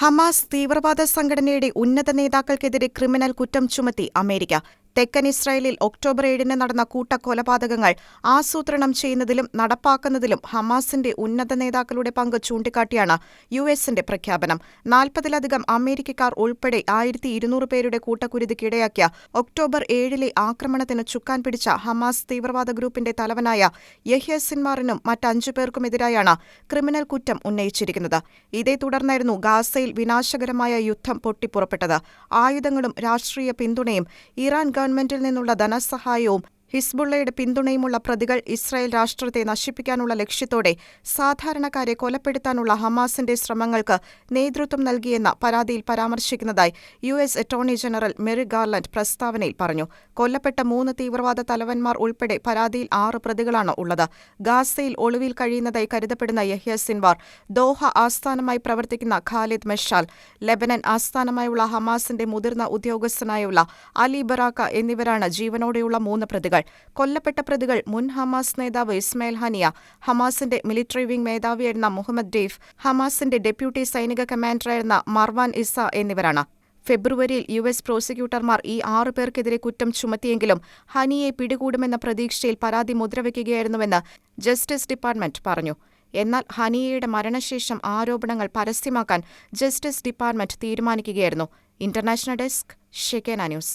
Hamas തീവ്രവാദ സംഘടനയുടെ ഉന്നത നേതാക്കൾക്കെതിരെ ക്രിമിനൽ കുറ്റം ചുമത്തി അമേരിക്ക. തെക്കൻ ഇസ്രായേലിൽ ഒക്ടോബർ ഏഴിന് നടന്ന കൂട്ടക്കൊലപാതകങ്ങൾ ആസൂത്രണം ചെയ്യുന്നതിലും നടപ്പാക്കുന്നതിലും ഹമാസിന്റെ ഉന്നത നേതാക്കളുടെ പങ്ക് ചൂണ്ടിക്കാട്ടിയാണ് യു എസിന്റെ പ്രഖ്യാപനം. നാൽപ്പതിലധികം അമേരിക്കക്കാർ ഉൾപ്പെടെ ആയിരത്തി ഇരുന്നൂറ് പേരുടെ കൂട്ടക്കുരുതിക്കിടയാക്കിയ ഒക്ടോബർ ഏഴിലെ ആക്രമണത്തിന് ചുക്കാൻ പിടിച്ച ഹമാസ് തീവ്രവാദ ഗ്രൂപ്പിന്റെ തലവനായ യഹ്യ സിൻമാറിനും മറ്റഞ്ചു പേർക്കുമെതിരായാണ് ക്രിമിനൽ കുറ്റം ഉന്നയിച്ചിരിക്കുന്നത്. ഇതേ തുടർന്നായിരുന്നു ഗാസയിൽ വിനാശകരമായ യുദ്ധം പൊട്ടിപ്പുറപ്പെട്ടത്. ആയുധങ്ങളും രാഷ്ട്രീയ പിന്തുണയും ഇറാൻ ഗവൺമെന്റിൽ നിന്നുള്ള ധനസഹായവും ഹിസ്ബുള്ളയുടെ പിന്തുണയുമുള്ള പ്രതികൾ ഇസ്രായേൽ രാഷ്ട്രത്തെ നശിപ്പിക്കാനുള്ള ലക്ഷ്യത്തോടെ സാധാരണക്കാരെ കൊലപ്പെടുത്താനുള്ള ഹമാസിന്റെ ശ്രമങ്ങൾക്ക് നേതൃത്വം നൽകിയെന്ന പരാതിയിൽ പരാമർശിക്കുന്നതായി U S attorney general Merrick Garland പ്രസ്താവനയിൽ പറഞ്ഞു. കൊല്ലപ്പെട്ട മൂന്ന് തീവ്രവാദ തലവന്മാർ ഉൾപ്പെടെ പരാതിയിൽ ആറ് പ്രതികളാണ് ഉള്ളത്. ഗാസയിൽ ഒളിവിൽ കഴിയുന്നതായി കരുതപ്പെടുന്ന യഹ്യ സിൻവാർ ദോഹ ആസ്ഥാനമായി പ്രവർത്തിക്കുന്ന ഖാലിദ് മെഷാൽ ലെബനൻ ആസ്ഥാനമായുള്ള ഹമാസിന്റെ മുതിർന്ന ഉദ്യോഗസ്ഥനായുള്ള അലി ബറാക്ക എന്നിവരാണ് ജീവനോടെയുള്ള മൂന്ന് പ്രതികൾ. കൊല്ലപ്പെട്ട പ്രതികൾ മുൻ ഹമാസ് നേതാവ് ഇസ്മയിൽ ഹനിയ ഹമാസിന്റെ മിലിറ്ററി വിംഗ് മേധാവിയായിരുന്ന മുഹമ്മദ് ഡെയ്ഫ് ഹമാസിന്റെ ഡെപ്യൂട്ടി സൈനിക കമാൻഡറായിരുന്ന മർവാൻ ഇസ എന്നിവരാണ്. ഫെബ്രുവരിയിൽ യു എസ് പ്രോസിക്യൂട്ടർമാർ ഈ ആറു പേർക്കെതിരെ കുറ്റം ചുമത്തിയെങ്കിലും ഹനിയെ പിടികൂടുമെന്ന പ്രതീക്ഷയിൽ പരാതി മുദ്രവയ്ക്കുകയായിരുന്നുവെന്ന് ജസ്റ്റിസ് ഡിപ്പാർട്ട്മെന്റ് പറഞ്ഞു. എന്നാൽ ഹനിയയുടെ മരണശേഷം ആരോപണങ്ങൾ പരസ്യമാക്കാൻ ജസ്റ്റിസ് ഡിപ്പാർട്ട്മെന്റ് തീരുമാനിക്കുകയായിരുന്നു. International desk Shekinah news.